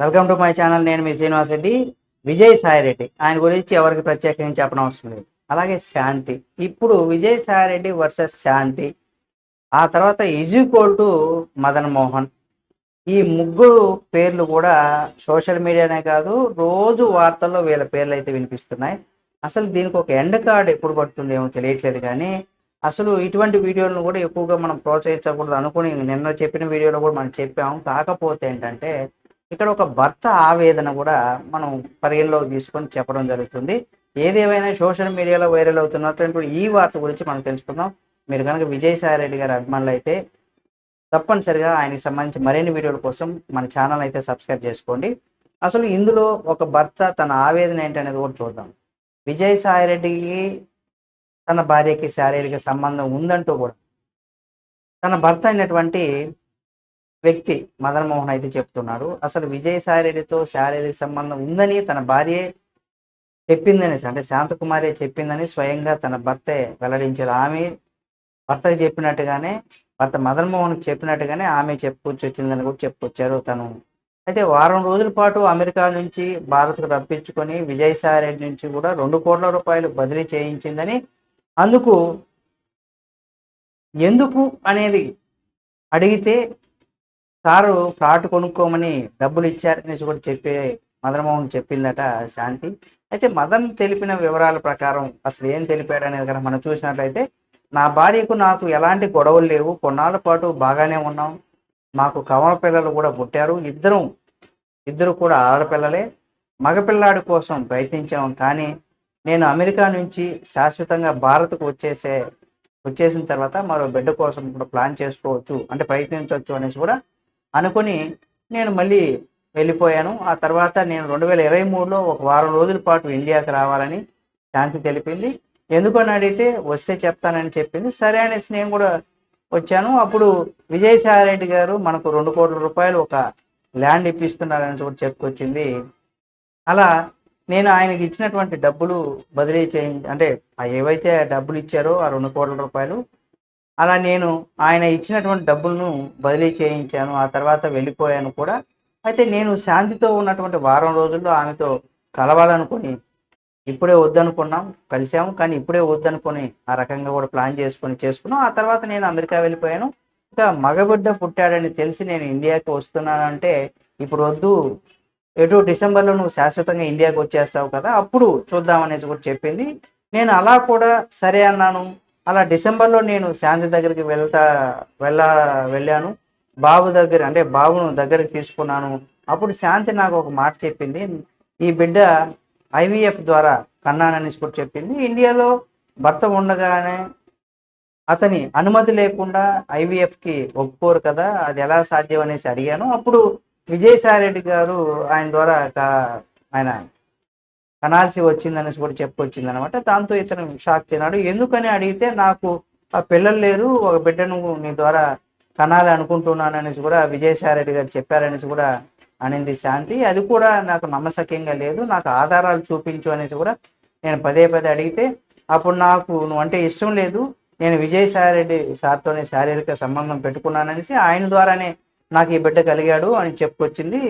Welcome to my channel. నేను మీ శ్రీనివాస్ రెడ్డి విజయ్ సాయి రెడ్డి. ఆయన గురించి ఎవరికి ప్రత్యేకంగా చెప్పడం అవసరం లేదు. అలాగే శాంతి. ఇప్పుడు విజయ్ సాయి రెడ్డి వర్సెస్ శాంతి. ఆ తర్వాత ఈజ్ఈక్వల్ టు మదన్ మోహన్. ఈ ముగ్గురు పేర్లు కూడా సోషల్ మీడియానే కాదు రోజు వార్తల్లో వీళ్ళ పేర్లు అయితే వినిపిస్తున్నాయి. అసలు దీనికి ఒక ఎండ్ కార్డ్ ఎప్పుడు పడుతుంది ఏమో తెలియట్లేదు కానీ అసలు ఇటువంటి వీడియోలను కూడా ఎక్కువగా మనం ప్రోత్సహించకూడదు అనుకుని నిన్న చెప్పిన వీడియోలో కూడా మనం చెప్పాము కాకపోతే ఏంటంటే ఇక్కడ ఒక భర్త ఆవేదన కూడా మనం పరిగణలోకి తీసుకొని చెప్పడం జరుగుతుంది. ఏదేమైనా సోషల్ మీడియాలో వైరల్ అవుతున్నటువంటి ఈ వార్త గురించి మనం తెలుసుకుందాం. మీరు కనుక విజయసాయి రెడ్డి గారి అభిమానులు అయితే తప్పనిసరిగా ఆయనకి సంబంధించి మరిన్ని వీడియోల కోసం మన ఛానల్ అయితే సబ్స్క్రైబ్ చేసుకోండి. అసలు ఇందులో ఒక భర్త తన ఆవేదన ఏంటనేది కూడా చూద్దాం. విజయసాయి రెడ్డికి తన భార్యకి శారీరక సంబంధం ఉందంటూ కూడా తన భర్త అయినటువంటి వ్యక్తి మదన్ మోహన్ అయితే చెప్తున్నాడు అసలు విజయసాయి రెడ్డితో శారీరక సంబంధం ఉందని తన భార్యే చెప్పిందని అంటే శాంతకుమారి చెప్పిందని స్వయంగా తన భర్తే వెల్లడించారు. ఆమె భర్తకు చెప్పినట్టుగానే భర్త మదన్ మోహన్కి చెప్పినట్టుగానే ఆమె చెప్పుకొచ్చి వచ్చిందని కూడా చెప్పుకొచ్చారు తను. అయితే వారం రోజుల పాటు అమెరికా నుంచి భారత్కు రప్పించుకొని విజయసాయి రెడ్డి నుంచి కూడా రెండు కోట్ల రూపాయలు బదిలీ చేయించిందని అందుకు ఎందుకు అనేది అడిగితే సారు ఫ్లాట్ కొనుక్కోమని డబ్బులు ఇచ్చారనేసి కూడా చెప్పి మదన్ మోహన్ చెప్పిందట శాంతి. అయితే మదన్ తెలిపిన వివరాల ప్రకారం అసలు ఏం తెలిపాడు అనేది కనుక మనం చూసినట్లయితే నా భార్యకు నాకు ఎలాంటి గొడవలు లేవు. కొన్నాళ్ళ పాటు బాగానే ఉన్నాం. మాకు కవల పిల్లలు కూడా పుట్టారు. ఇద్దరం ఇద్దరు కూడా ఆడపిల్లలే. మగపిల్లాడి కోసం ప్రయత్నించాం కానీ నేను అమెరికా నుంచి శాశ్వతంగా భారత్కు వచ్చేసే వచ్చేసిన తర్వాత మరో బిడ్డ కోసం కూడా ప్లాన్ చేసుకోవచ్చు అంటే ప్రయత్నించవచ్చు అనేసి కూడా అనుకుని నేను మళ్ళీ వెళ్ళిపోయాను. ఆ తర్వాత నేను రెండు వేల ఇరవై మూడులో ఒక వారం రోజుల పాటు ఇండియాకి రావాలని శాంతి తెలిపింది. ఎందుకని అడిగితే వస్తే చెప్తానని చెప్పింది. సరే అనేసి నేను కూడా వచ్చాను. అప్పుడు విజయసాయి రెడ్డి గారు మనకు రెండు కోట్ల రూపాయలు ఒక ల్యాండ్ ఇప్పిస్తున్నారని కూడా చెప్పుకొచ్చింది. అలా నేను ఆయనకి ఇచ్చినటువంటి డబ్బులు బదిలీ చేయించి అంటే ఆ ఏవైతే డబ్బులు ఇచ్చారో ఆ రెండు కోట్ల రూపాయలు అలా నేను ఆయన ఇచ్చినటువంటి డబ్బులను బదిలీ చేయించాను ఆ తర్వాత వెళ్ళిపోయాను కూడా. అయితే నేను శాంతితో ఉన్నటువంటి వారం రోజుల్లో ఆమెతో కలవాలనుకుని ఇప్పుడే వద్దనుకున్నాం కలిసాము కానీ ఇప్పుడే వద్దనుకొని ఆ రకంగా కూడా ప్లాన్ చేసుకొని చేసుకున్నాం. ఆ తర్వాత నేను అమెరికా వెళ్ళిపోయాను. ఇంకా మగబిడ్డ పుట్టాడని తెలిసి నేను ఇండియాకి వస్తున్నానంటే ఇప్పుడు వద్దు. ఎటు డిసెంబర్లో నువ్వు శాశ్వతంగా ఇండియాకి వచ్చేస్తావు కదా అప్పుడు చూద్దామనేసి కూడా చెప్పింది. నేను అలా కూడా సరే అన్నాను. అలా డిసెంబర్లో నేను శాంతి దగ్గరికి వెళ్తా వెళ్ళ వెళ్ళాను. బాబు దగ్గర అంటే బాబును దగ్గరికి తీసుకున్నాను. అప్పుడు శాంతి నాకు ఒక మాట చెప్పింది. ఈ బిడ్డ ఐవీఎఫ్ ద్వారా కన్నానని కూడా చెప్పింది. ఇండియాలో భర్త ఉండగానే అతని అనుమతి లేకుండా ఐవీఎఫ్కి ఒప్పుకోరు కదా అది ఎలా సాధ్యం అనేసి అడిగాను. అప్పుడు విజయసాయి రెడ్డి గారు ఆయన ద్వారా కా- ఆయన అనాల్సి వచ్చిందనేసి కూడా చెప్పుకొచ్చింది అనమాట దాంతో ఇతను షాక్ తిన్నాడు. ఎందుకని అడిగితే నాకు ఆ పిల్లలు లేరు ఒక బిడ్డను నీ ద్వారా కనాలి అనుకుంటున్నాను అనేసి కూడా విజయసాయిరెడ్డి గారు చెప్పారనేసి కూడా అనింది శాంతి. అది కూడా నాకు నమ్మశక్యంగా లేదు. నాకు ఆధారాలు చూపించు అనేసి కూడా నేను పదే పదే అడిగితే అప్పుడు నాకు నువ్వు అంటే ఇష్టం లేదు నేను విజయసాయిరెడ్డి సార్తోనే శారీరక సంబంధం పెట్టుకున్నాననేసి ఆయన ద్వారానే నాకు ఈ బిడ్డ కలిగాడు అని చెప్పుకొచ్చింది.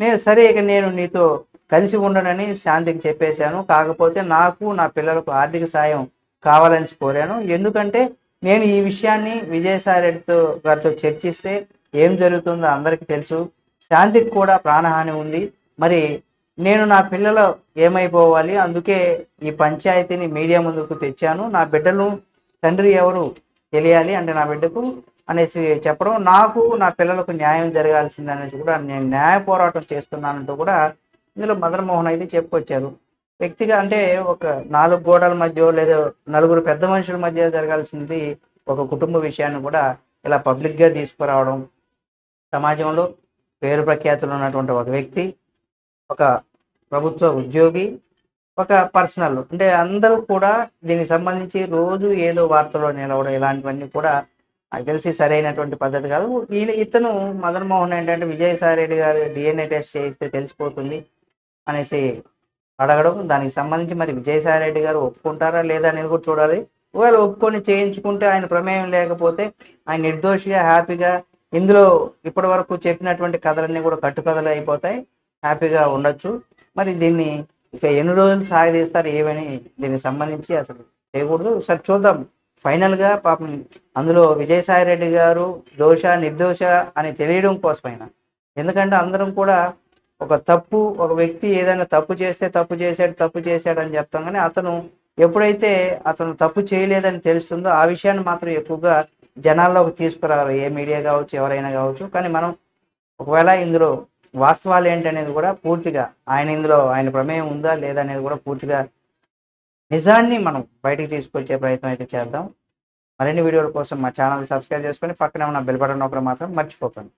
నేను సరే ఇక నేను నీతో కలిసి ఉండనని శాంతికి చెప్పేశాను. కాకపోతే నాకు నా పిల్లలకు ఆర్థిక సాయం కావాలని కోరాను. ఎందుకంటే నేను ఈ విషయాన్ని విజయసాయి రెడ్డితో గారితో చర్చిస్తే ఏం జరుగుతుందో అందరికీ తెలుసు. శాంతికి కూడా ప్రాణహాని ఉంది. మరి నేను నా పిల్లలు ఏమైపోవాలి? అందుకే ఈ పంచాయతీని మీడియా ముందుకు తెచ్చాను. నా బిడ్డలు తండ్రి ఎవరు తెలియాలి అంటే నా బిడ్డకు అనేసి చెప్పడం. నాకు నా పిల్లలకు న్యాయం జరగాల్సిందనేసి కూడా నేను న్యాయ పోరాటం చేస్తున్నానంటూ కూడా ఇందులో మదన్ మోహన్ అయితే చెప్పుకొచ్చారు. వ్యక్తిగా అంటే ఒక నాలుగు గోడల మధ్య లేదా నలుగురు పెద్ద మనుషుల మధ్య జరగాల్సింది ఒక కుటుంబ విషయాన్ని కూడా ఇలా పబ్లిక్గా తీసుకురావడం. సమాజంలో పేరు ప్రఖ్యాతులు ఉన్నటువంటి ఒక వ్యక్తి ఒక ప్రభుత్వ ఉద్యోగి ఒక పర్సనల్. అంటే అందరూ కూడా దీనికి సంబంధించి రోజు ఏదో వార్తలో నిలవడం ఇలాంటివన్నీ కూడా నాకు తెలిసి సరైనటువంటి పద్ధతి కాదు. ఈయన ఇతను మదన్ మోహన్ ఏంటంటే విజయసాయి రెడ్డి గారు డిఎన్ఏ టెస్ట్ చేస్తే తెలిసిపోతుంది. అనేసి అడగడం దానికి సంబంధించి మరి విజయసాయి రెడ్డి గారు ఒప్పుకుంటారా లేదా అనేది కూడా చూడాలి. ఒకవేళ ఒప్పుకొని చేయించుకుంటే ఆయన ప్రమేయం లేకపోతే ఆయన నిర్దోషిగా హ్యాపీగా ఇందులో ఇప్పటి వరకు చెప్పినటువంటి కథలన్నీ కూడా కట్టుకథలు అయిపోతాయి. హ్యాపీగా ఉండొచ్చు. మరి దీన్ని ఇక ఎన్ని రోజులు సాగదీస్తారు ఏమని దీనికి సంబంధించి అసలు చేయకూడదు సరే చూద్దాం. ఫైనల్గా పాపం అందులో విజయసాయి రెడ్డి గారు దోష నిర్దోష అని తెలియడం కోసమైనా. ఎందుకంటే అందరం కూడా ఒక తప్పు ఒక వ్యక్తి ఏదైనా తప్పు చేస్తే తప్పు చేశాడు తప్పు చేశాడు అని చెప్తాం కానీ అతను ఎప్పుడైతే అతను తప్పు చేయలేదని తెలుస్తుందో ఆ విషయాన్ని మాత్రం ఎక్కువగా జనాల్లోకి తీసుకురారు. ఏ మీడియా కావచ్చు ఎవరైనా కావచ్చు. కానీ మనం ఒకవేళ ఇందులో వాస్తవాలు ఏంటనేది కూడా పూర్తిగా ఆయన ఇందులో ఆయన ప్రమేయం ఉందా లేదా అనేది కూడా పూర్తిగా నిజాన్ని మనం బయటికి తీసుకొచ్చే ప్రయత్నం అయితే చేద్దాం. మరిన్ని వీడియోల కోసం మా ఛానల్ సబ్స్క్రైబ్ చేసుకొని పక్కనే ఉన్న బెల్ బటన్ ఒకరు మాత్రం మర్చిపోకండి.